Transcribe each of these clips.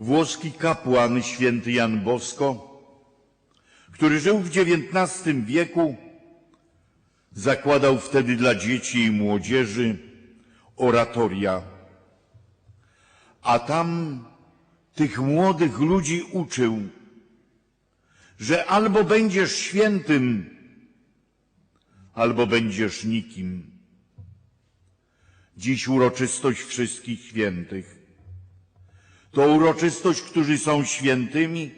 Włoski kapłan święty Jan Bosko, który żył w XIX wieku, zakładał wtedy dla dzieci i młodzieży oratoria. A tam tych młodych ludzi uczył, że albo będziesz świętym, albo będziesz nikim. Dziś uroczystość wszystkich świętych. To uroczystość, którzy są świętymi,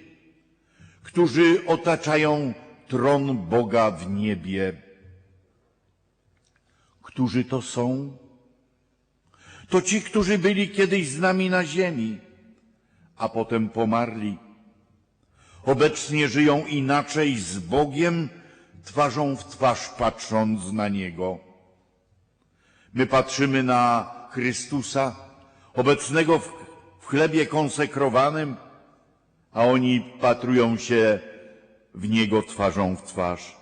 którzy otaczają tron Boga w niebie. Którzy to są? To ci, którzy byli kiedyś z nami na ziemi, a potem pomarli. Obecnie żyją inaczej z Bogiem, twarzą w twarz patrząc na Niego. My patrzymy na Chrystusa, obecnego w, chlebie konsekrowanym, a oni patrują się w Niego twarzą w twarz.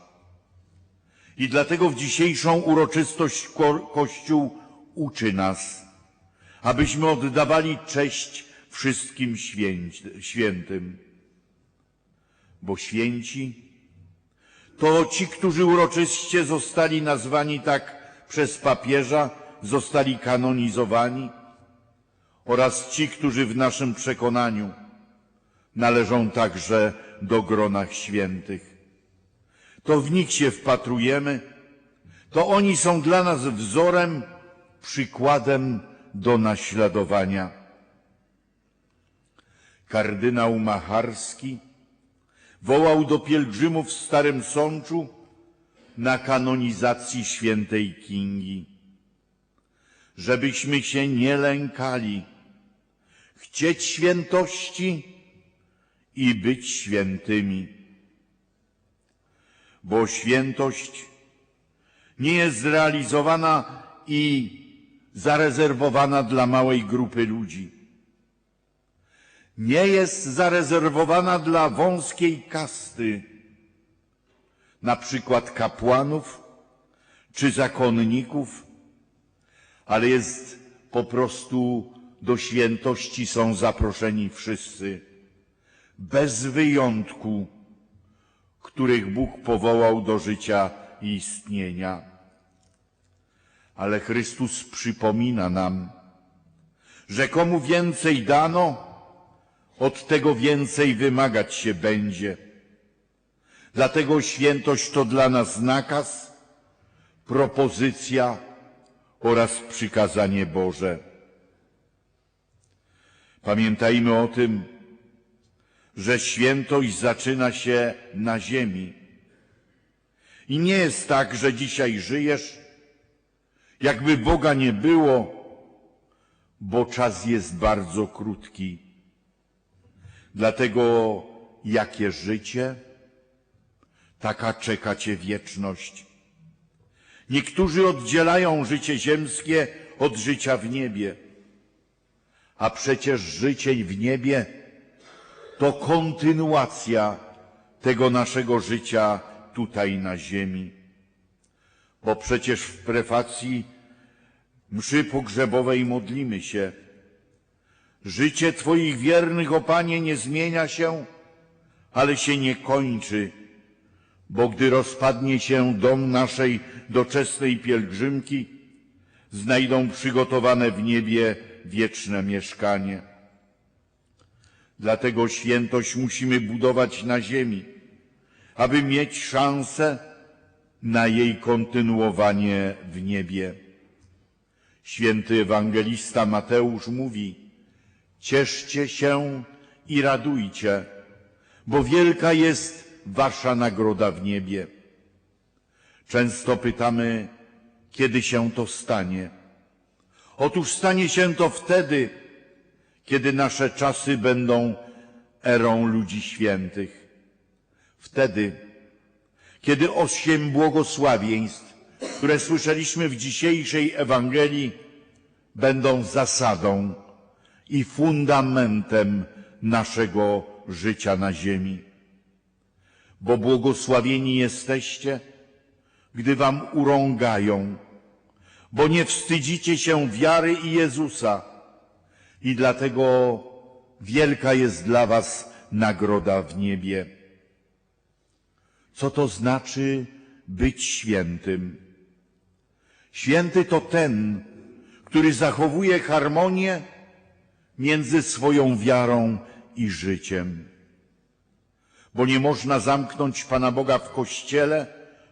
I dlatego w dzisiejszą uroczystość Ko- Kościół uczy nas, abyśmy oddawali cześć wszystkim świętym. Bo święci to ci, którzy uroczyście zostali nazwani tak przez papieża, zostali kanonizowani oraz ci, którzy w naszym przekonaniu należą także do gronach świętych. To w nich się wpatrujemy, to oni są dla nas wzorem, przykładem do naśladowania. Kardynał Macharski wołał do pielgrzymów w Starym Sączu na kanonizacji świętej Kingi, żebyśmy się nie lękali, chcieć świętości i być świętymi. Bo świętość nie jest zrealizowana i zarezerwowana dla małej grupy ludzi. Nie jest zarezerwowana dla wąskiej kasty, na przykład kapłanów czy zakonników, ale jest po prostu do świętości są zaproszeni wszyscy, bez wyjątku, których Bóg powołał do życia i istnienia. Ale Chrystus przypomina nam, że komu więcej dano, od tego więcej wymagać się będzie. Dlatego świętość to dla nas nakaz, propozycja oraz przykazanie Boże. Pamiętajmy o tym, że świętość zaczyna się na ziemi. I nie jest tak, że dzisiaj żyjesz, jakby Boga nie było, bo czas jest bardzo krótki. Dlatego jakie życie, taka czeka cię wieczność. Niektórzy oddzielają życie ziemskie od życia w niebie, a przecież życie w niebie to kontynuacja tego naszego życia tutaj na ziemi. Bo przecież w prefacji mszy pogrzebowej modlimy się. Życie Twoich wiernych, o Panie, nie zmienia się, ale się nie kończy, bo gdy rozpadnie się dom naszej doczesnej pielgrzymki, znajdą przygotowane w niebie wieczne mieszkanie. Dlatego świętość musimy budować na ziemi, aby mieć szansę na jej kontynuowanie w niebie. Święty ewangelista Mateusz mówi, cieszcie się i radujcie, bo wielka jest wasza nagroda w niebie. Często pytamy, kiedy się to stanie. Otóż stanie się to wtedy, kiedy nasze czasy będą erą ludzi świętych. Wtedy, kiedy osiem błogosławieństw, które słyszeliśmy w dzisiejszej Ewangelii, będą zasadą i fundamentem naszego życia na ziemi. Bo błogosławieni jesteście, gdy wam urągają, bo nie wstydzicie się wiary i Jezusa i dlatego wielka jest dla was nagroda w niebie. Co to znaczy być świętym? Święty to ten, który zachowuje harmonię między swoją wiarą i życiem. Bo nie można zamknąć Pana Boga w kościele,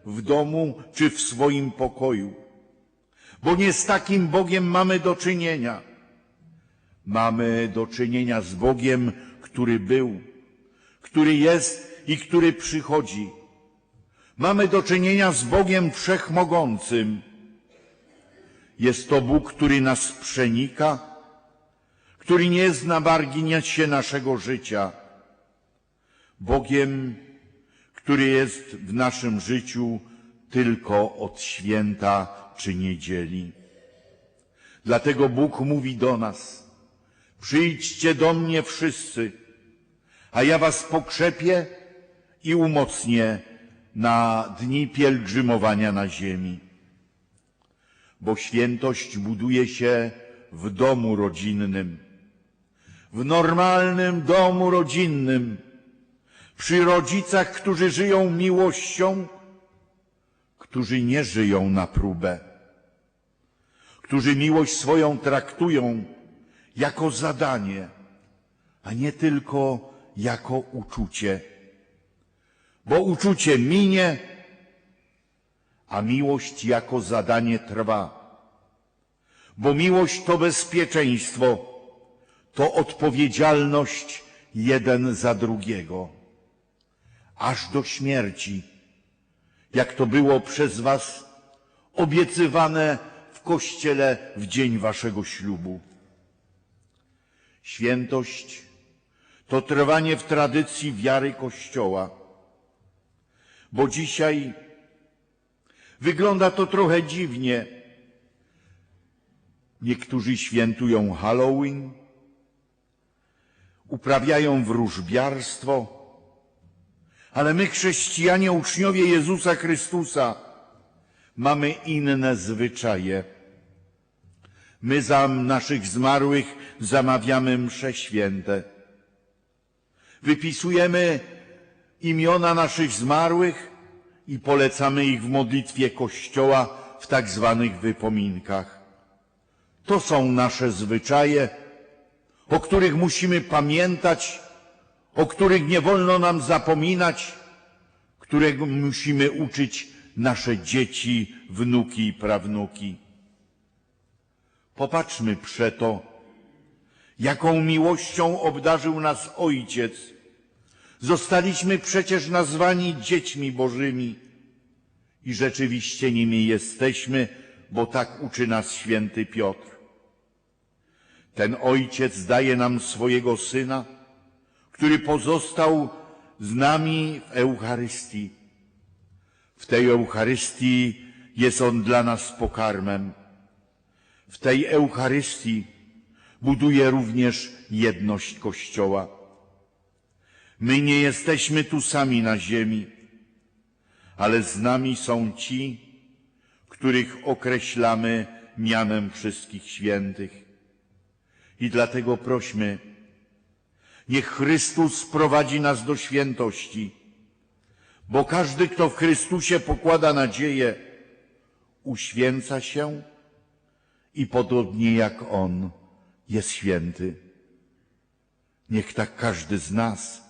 w domu czy w swoim pokoju. Bo nie z takim Bogiem mamy do czynienia. Mamy do czynienia z Bogiem, który był, który jest i który przychodzi. Mamy do czynienia z Bogiem Wszechmogącym. Jest to Bóg, który nas przenika, który nie jest na marginesie naszego życia. Bogiem, który jest w naszym życiu tylko od święta czy niedzieli. Dlatego Bóg mówi do nas, przyjdźcie do mnie wszyscy, a ja was pokrzepię i umocnię na dni pielgrzymowania na ziemi. Bo świętość buduje się w domu rodzinnym, w normalnym domu rodzinnym, przy rodzicach, którzy żyją miłością, którzy nie żyją na próbę, którzy miłość swoją traktują jako zadanie, a nie tylko jako uczucie. Bo uczucie minie, a miłość jako zadanie trwa. Bo miłość to bezpieczeństwo, to odpowiedzialność jeden za drugiego, aż do śmierci, jak to było przez was obiecywane kościele w dzień waszego ślubu. Świętość to trwanie w tradycji wiary Kościoła, bo dzisiaj wygląda to trochę dziwnie. Niektórzy świętują Halloween, uprawiają wróżbiarstwo, ale my, chrześcijanie, uczniowie Jezusa Chrystusa, mamy inne zwyczaje. My za naszych zmarłych zamawiamy msze święte. Wypisujemy imiona naszych zmarłych i polecamy ich w modlitwie Kościoła w tak zwanych wypominkach. To są nasze zwyczaje, o których musimy pamiętać, o których nie wolno nam zapominać, którego musimy uczyć nasze dzieci, wnuki i prawnuki. Popatrzmy przeto, jaką miłością obdarzył nas Ojciec. Zostaliśmy przecież nazwani dziećmi Bożymi i rzeczywiście nimi jesteśmy, bo tak uczy nas święty Piotr. Ten Ojciec daje nam swojego Syna, który pozostał z nami w Eucharystii. W tej Eucharystii jest On dla nas pokarmem. W tej Eucharystii buduje również jedność Kościoła. My nie jesteśmy tu sami na ziemi, ale z nami są ci, których określamy mianem wszystkich świętych. I dlatego prośmy, niech Chrystus prowadzi nas do świętości, bo każdy, kto w Chrystusie pokłada nadzieję, uświęca się i podobnie jak On jest święty. Niech tak każdy z nas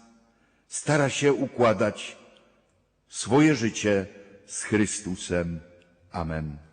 stara się układać swoje życie z Chrystusem. Amen.